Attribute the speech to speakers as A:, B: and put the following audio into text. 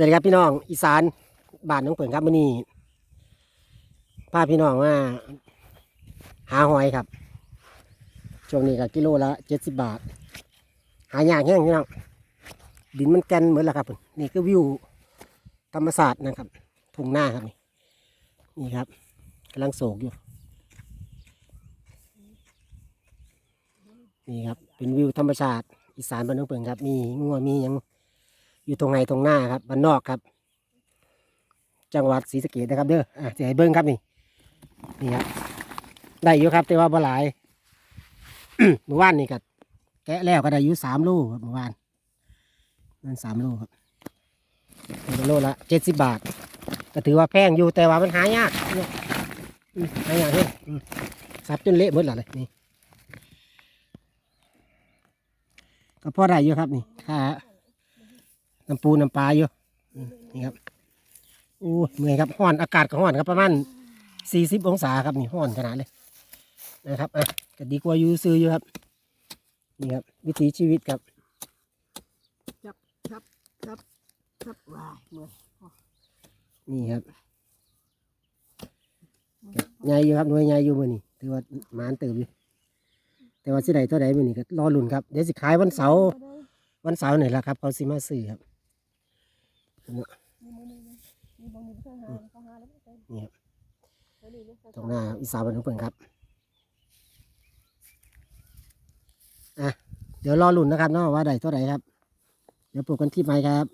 A: สวัสดีครับพี่น้องอีสานบ้านน้องเปิ่นครับมื้อนี้พาพี่น้องมาหาหอยครับช่วงนี้ก็กิโลละเจ็ดสิบบาท หายากแห้งพี่น้องดินมันแกนเหมือนละครับผมนี่คือวิวธรรมศาสตร์นะครับทุ่งหน้าครับนี่นี่ครับกำลังโศกอยู่ นี่ครับเป็นวิวธรรมชาติอีสานบ้านน้องเปิ่นครับ มีงัวมียัง อยู่ตรงไหนตรงหน้าครับบ้านนอกครับ จังหวัดศรีสะเกษนะครับเด้ออะจะให้เบิ้งครับนี่นี่ครับได้อยู่ครับแต่ว่าบ่หลายเมื่อวานนี่ก็แกะแล้วก็ได้อยู่สามลครับเมื่อวานนั่นสามโลครับเป็นโลละเจ็ดสิบบาท ก็ถือว่าแพงอยู่แต่ว่ามันหายากเนี่ยอืมหายากเนี่ยสับจนเละหมดละเลยนี่ก็พอได้อยู่ครับนี่ค่า น้ำปูน้ำปลาอยู่อืมนี่ครับอู้เมื่อยครับห้อนอากาศก็ห้อนครับประมาณสี่สิบองศาครับนี่ห้อนขนาดเลยนะครับอะก็ดีกว่าอยู่ซื้ออยู่ครับนี่ครับวิถีชีวิตครับ
B: ครับครับว้ายเมื่อย
A: นี่ครับใหญ่อยู่ครับหน่วยใหญ่อยู่มือนี่ถือว่าหมานเติบอยู่แต่ว่าสิใดเท่าใดมือนี่ก็รอลุ่นครับเดี๋ยวสิขายวันเสาร์วันเสาร์นี่แหละครับเขาสิมาซื้อครับ นี่ครับตรงหน้าอีสานบ้านของเพิ่นครับอะเดี๋ยวรอลุ่นนะครับเนาะว่าใดเท่าไหร่ครับ เดี๋ยวปลูกกันที่ไม้ครับ